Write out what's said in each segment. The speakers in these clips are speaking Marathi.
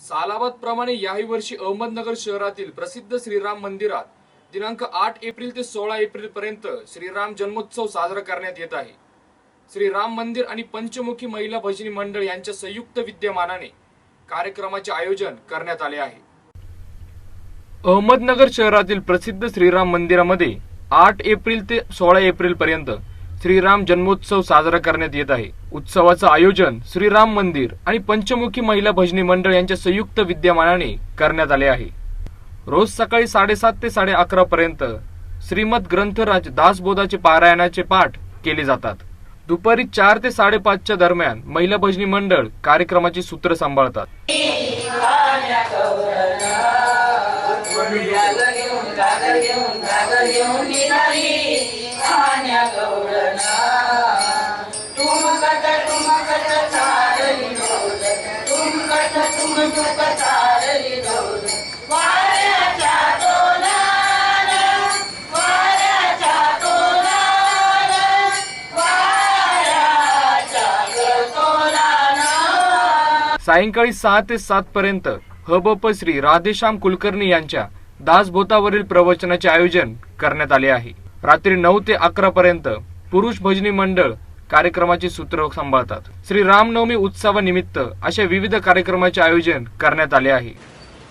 सालाबाद प्रमाणे याही वर्षी अहमदनगर शहरातील प्रसिद्ध श्रीराम मंदिरात दिनांक आठ एप्रिल ते सोळा एप्रिल पर्यंत श्रीराम जन्मोत्सव साजरा करण्यात येत आहे. श्रीराम मंदिर आणि पंचमुखी महिला भजनी मंडळ यांच्या संयुक्त विद्यमानाने कार्यक्रमाचे आयोजन करण्यात आले आहे. अहमदनगर शहरातील प्रसिद्ध श्रीराम मंदिरामध्ये आठ एप्रिल ते सोळा एप्रिल पर्यंत श्रीराम जन्मोत्सव साजरा करण्यात येत आहे उत्सवाचं आयोजन श्रीराम मंदिर आणि पंचमुखी महिला भजनी मंडळ यांच्या संयुक्त विद्यमानाने करण्यात आले आहे रोज सकाळी साडेसात ते साडे अकरा पर्यंत श्रीमद ग्रंथराज दासबोधाचे पारायणाचे पाठ केले जातात दुपारी चार ते साडेपाचच्या दरम्यान महिला भजनी मंडळ कार्यक्रमाची सूत्र सांभाळतात घेऊन सायंकाळी सहा ते सात पर्यंत हबप श्री राधेश्याम कुलकर्णी यांच्या दासभोतावरील प्रवचनाचे आयोजन करण्यात आले आहे. रात्री नऊ ते अकरा पर्यंत पुरुष भजनी मंडळ कार्यक्रमाचे सूत्र सांभाळतात. श्री रामनवमी उत्सवानिमित्त अशा विविध कार्यक्रमाचे आयोजन करण्यात आले आहे.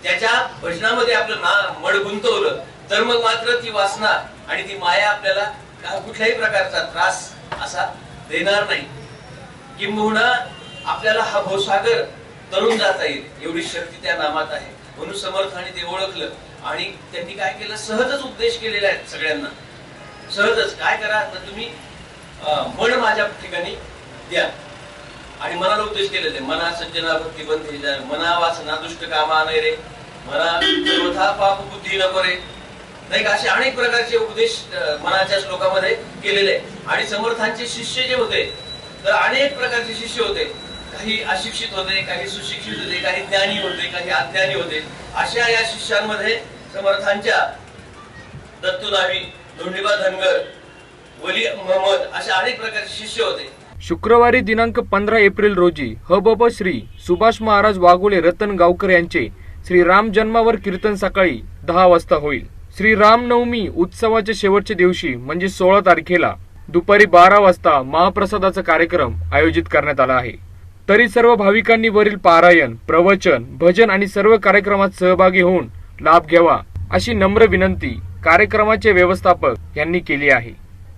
त्याच्या भजनामध्ये आपलं ना मड गुंतवलं तर मग मात्र ती वासना आणि ती माया आपल्याला कुठल्याही प्रकारचा त्रास असा देणार नाही. किंबहुना आपल्याला हा भोसागर तरुण जाता येईल एवढी शक्ती त्या नामात आहे. म्हणून समर्थाने ते ओळखलं आणि त्यांनी काय केलं? सहजच उपदेश केलेला आहे सगळ्यांना. सहजच. काय करा? तर तुम्ही मन माझ्या ठिकाणी द्या. आणि मनाला उपदेश केलेले आहे. मना सज्जना भक्ती बंधी मना वासना दुष्ट कामा नाही रे. मना सर्वथा पाप बुद्धी न करे नाही का? असे अनेक प्रकारचे उपदेश मनाच्या श्लोकामध्ये केलेले आहे. आणि समर्थांचे शिष्य जे होते तर अनेक प्रकारचे शिष्य होते. काही अशिक्षित होते काही सुशिक्षित होते काही ज्ञानी होते काही अज्ञानी होते. अशा या शिष्यांमध्ये समर्थांच्या दत्तू धोंडीबा धनगर वली महमद अशा अनेक प्रकारचे शिष्य होते. शुक्रवारी दिनांक पंधरा एप्रिल रोजी हबब श्री सुभाष महाराज वाघोळे रतन गावकर यांचे श्री राम जन्मावर कीर्तन सकाळी दहा वाजता होईल. श्री रामनवमी उत्सवाच्या शेवटच्या दिवशी म्हणजे सोळा तारखेला दुपारी बारा वाजता महाप्रसादाचा कार्यक्रम आयोजित करण्यात आला आहे. तरी सर्व भाविकांनी वरील पारायण प्रवचन भजन आणि सर्व कार्यक्रमात सहभागी होऊन लाभ घ्यावा अशी नम्र विनंती कार्यक्रमाचे व्यवस्थापक यांनी केली आहे.